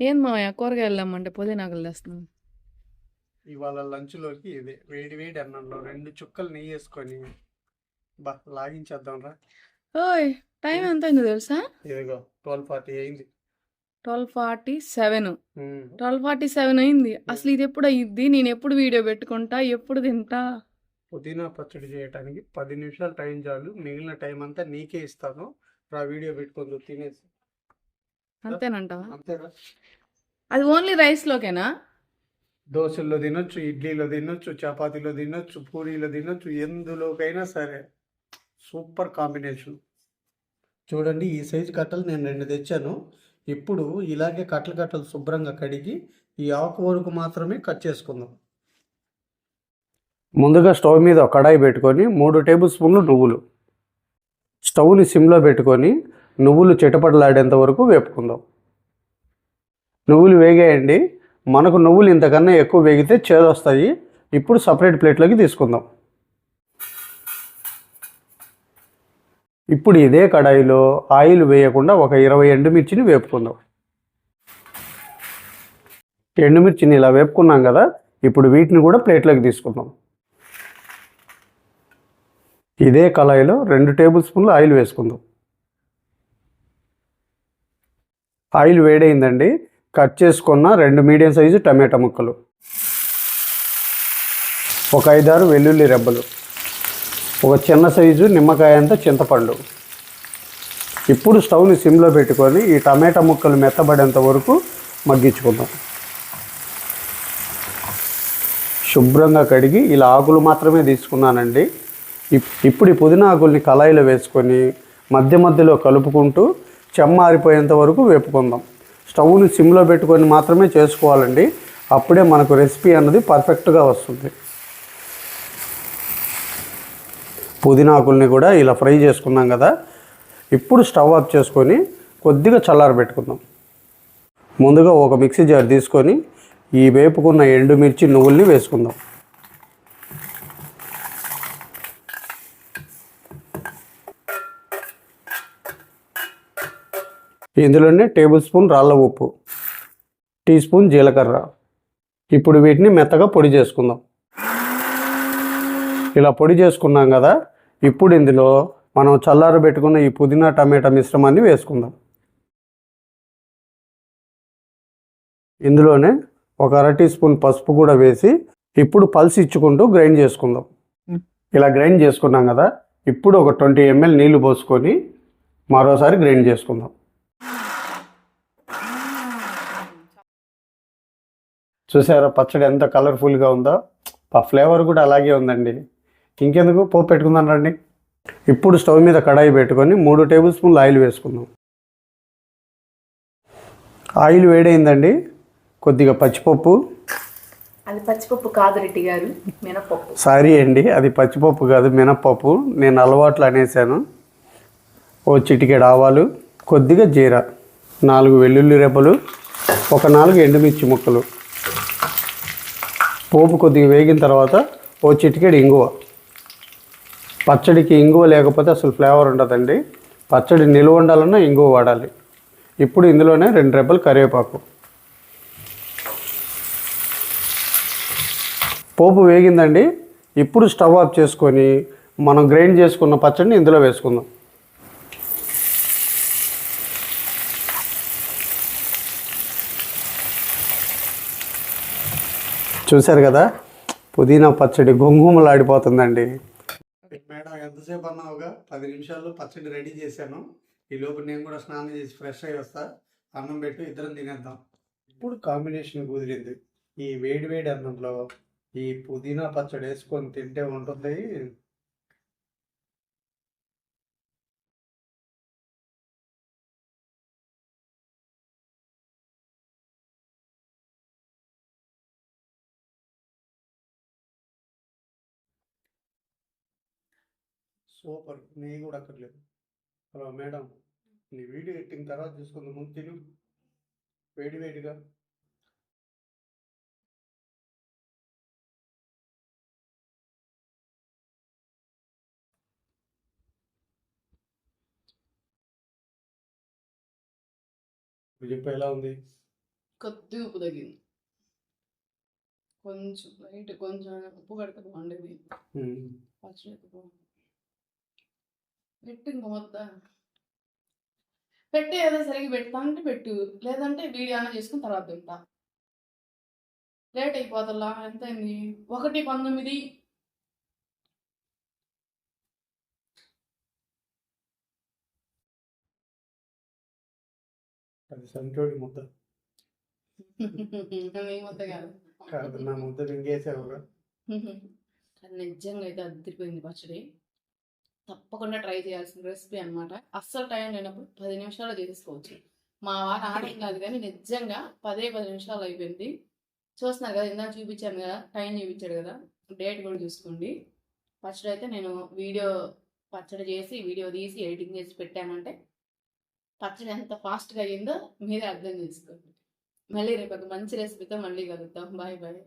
ఏం మావయ్య కూరగాయలు వెళ్ళామంటే పుదీనాకులు తెస్తున్నాం. ఇవాళ లంచ్లోకి ఇది వేడి వేడి అన్నంలో రెండు చుక్కలు నెయ్యి వేసుకొని బా లాగించేద్దాం రా. ఓయ్ టైం ఎంత అయిందో తెలుసా? ఇదిగో ట్వెల్వ్ ఫార్టీ అయింది. Twelve forty seven. Twelve forty seven అయింది. అసలు ఇది ఎప్పుడు అయ్యిద్ది? నేను ఎప్పుడు వీడియో పెట్టుకుంటా? ఎప్పుడు తింటా? పుదీనా పచ్చడి చేయడానికి పది నిమిషాలు టైం చాలు. మిగిలిన టైం అంతా నీకే ఇస్తాను. రా వీడియో పెట్టుకుందు తినేసి. అంతేనంటావా? అంతేరా. అది ఓన్లీ రైస్లోకేనా? దోశల్లో తినొచ్చు ఇడ్లీలో తినొచ్చు చపాతీలో తినొచ్చు పూరీలో తినొచ్చు ఎందులోకైనా సరే. Super combination. చూడండి ఈ సైజు కట్టలు నేను రెండు తెచ్చాను. ఇప్పుడు ఇలాగే కట్టలు కట్టలు శుభ్రంగా కడిగి ఈ ఆకు వరకు మాత్రమే కట్ చేసుకుందాం. ముందుగా స్టవ్ మీద ఒక కడాయి పెట్టుకొని మూడు టేబుల్ స్పూన్లు నువ్వులు. స్టవ్ని సిమ్లో పెట్టుకొని నువ్వులు చిటపటలాడేంత వరకు వేపుకుందాం. నువ్వులు వేగాయండి. మనకు నువ్వులు ఇంతకన్నా ఎక్కువ వేగితే చేదొస్తాయి. ఇప్పుడు సపరేట్ ప్లేట్లోకి తీసుకుందాం. ఇప్పుడు ఇదే కడాయిలో ఆయిల్ వేయకుండా ఒక ఇరవై ఎండుమిర్చిని వేపుకుందాం. ఎండుమిర్చిని ఇలా వేపుకున్నాం కదా ఇప్పుడు వీటిని కూడా ప్లేట్లోకి తీసుకుందాం. ఇదే కళాయిలో రెండు టేబుల్ స్పూన్లు ఆయిల్ వేసుకుందాం. ఆయిల్ వేడైందండి. కట్ చేసుకున్న రెండు మీడియం సైజు టమాటా ముక్కలు. ఒక ఐదారు వెల్లుల్లి రెబ్బలు. ఒక చిన్న సైజు నిమ్మకాయ అంత చింతపండు. ఇప్పుడు స్టవ్ని సిమ్లో పెట్టుకొని ఈ టమాటా ముక్కలు మెత్తబడేంత వరకు మగ్గించుకుందాం. శుభ్రంగా కడిగి ఇలా ఆకులు మాత్రమే తీసుకున్నానండి. ఇప్- ఇప్పుడు ఈ పుదీనా ఆకుల్ని కళాయిలో వేసుకొని మధ్య మధ్యలో కలుపుకుంటూ చెమ్మారిపోయేంత వరకు వేపుకుందాం. స్టవ్ని సిమ్లో పెట్టుకొని మాత్రమే చేసుకోవాలండి. అప్పుడే మనకు రెసిపీ అన్నది పర్ఫెక్ట్గా వస్తుంది. పుదీనాకుల్ని కూడా ఇలా ఫ్రై చేసుకున్నాం కదా. ఇప్పుడు స్టవ్ ఆఫ్ చేసుకొని కొద్దిగా చల్లారబెట్టుకుందాం ముందుగా ఒక మిక్సీ జార్ తీసుకొని ఈ వేపుకున్న ఎండుమిర్చి నువ్వుల్ని వేసుకుందాం. ఇందులోనే టేబుల్ స్పూన్ రాళ్ళ ఉప్పు టీ స్పూన్ జీలకర్ర. ఇప్పుడు వీటిని మెత్తగా పొడి చేసుకుందాం. ఇలా పొడి చేసుకున్నాం కదా ఇప్పుడు ఇందులో మనం చల్లార పెట్టుకున్న ఈ పుదీనా టమాటా మిశ్రమాన్ని వేసుకుందాం. ఇందులోనే ఒక అర టీ స్పూన్ పసుపు కూడా వేసి ఇప్పుడు పల్స్ ఇచ్చుకుంటూ గ్రైండ్ చేసుకుందాం. ఇలా గ్రైండ్ చేసుకున్నాం కదా ఇప్పుడు ఒక ట్వంటీ ఎంఎల్ నీళ్ళు పోసుకొని మరోసారి గ్రైండ్ చేసుకుందాం. చూసారా పచ్చడి ఎంత కలర్ఫుల్గా ఉందో? ఆ ఫ్లేవర్ కూడా అలాగే ఉందండి. ఇంకెందుకు? పోపు పెట్టుకుందాం రండి. ఇప్పుడు స్టవ్ మీద కడాయి పెట్టుకొని మూడు టేబుల్ స్పూన్లు ఆయిల్ వేసుకుందాం. ఆయిల్ వేడైందండి. కొద్దిగా పచ్చిపప్పు. అది పచ్చిపప్పు కాదు రెడ్డి గారు మినపప్పు. సారీ అండి అది పచ్చిపప్పు కాదు మినప్పప్పు నేను అలవాట్లు అనేసాను. ఓ చిటికెడు ఆవాలు కొద్దిగా జీరా నాలుగు వెల్లుల్లి రెబ్బలు ఒక నాలుగు ఎండుమిర్చి ముక్కలు. పోపు కొద్దిగా వేగిన తర్వాత ఓ చిటికెడు ఇంగువ. పచ్చడికి ఇంగువ లేకపోతే అసలు ఫ్లేవర్ ఉండదండి. పచ్చడి నిలువ ఉండాలన్నా ఇంగువ వాడాలి. ఇప్పుడు ఇందులోనే రెండు రెబ్బలు కరివేపాకు. పోపు వేగిందండి. ఇప్పుడు స్టవ్ ఆఫ్ చేసుకొని మనం గ్రైండ్ చేసుకున్న పచ్చడిని ఇందులో వేసుకుందాం. చూశారు కదా? పుదీనా పచ్చడి గుంగుమలాడిపోతుందండి. మేడం ఎంతసేపు అన్నావుగా? పది నిమిషాల్లో పచ్చడి రెడీ చేశాను. ఈ లోపు నేను కూడా స్నానం చేసి ఫ్రెష్ అయ్యి వస్తా. అన్నం పెట్టి ఇద్దరం తినేద్దాం. ఇప్పుడు కాంబినేషన్ కుదిరింది. ఈ వేడి వేడి అన్నంలో ఈ పుదీనా పచ్చడి వేసుకొని తింటే ఉంటుంది. సూపర్. నెయ్యి కూడా అక్కర్లేదు. Hello madam. నీ వీడియో ఎట్టిన తర్వాత చూసుకుందాం. ముందు తిను. వేడి వేడిగా. చెప్పు ఎలా ఉంది? కొద్ది ఉప్పు తగ్గింది. కొంచెం లైట్ కొంచెం ఉప్పు కడితే బాగుండేది. పెట్టు ఇంక మొత్త. పెట్టి ఏదో సరిగ్గా పెడతా అంటే పెట్టు. లేదంటే వీడియో ఆన్ చేసుకుని తర్వాత తింటా. లేట్ అయిపోతుందా ఎంత అయింది ఒకటి పంతొమ్మిది. అది సంటోడి ముద్ద. కాదు. కాదు నా ముద్ద మింగేసావుగా నిజంగా అయితే అదిరిపోయింది పచ్చడి. తప్పకుండా ట్రై చేయాల్సిన రెసిపీ అనమాట అస్సలు టైం లేనప్పుడు పది నిమిషాలు చేసుకోవచ్చు మా వారు ఆడడం కాదు కానీ నిజంగా పదే పది నిమిషాలు అయిపోయింది. చూస్తున్నారు కదా ఇందాక చూపించాను కదా టైం చూపించాడు కదా డేట్ కూడా చూసుకోండి. పచ్చడి అయితే నేను వీడియో పచ్చడి చేసి వీడియో తీసి ఎడిటింగ్ చేసి పెట్టానంటే పచ్చడి ఎంత ఫాస్ట్గా అయ్యిందో మీరే అర్థం చేసుకోండి. మళ్ళీ రేపు ఒక మంచి రెసిపీతో మళ్ళీ కలుద్దాం. Bye bye.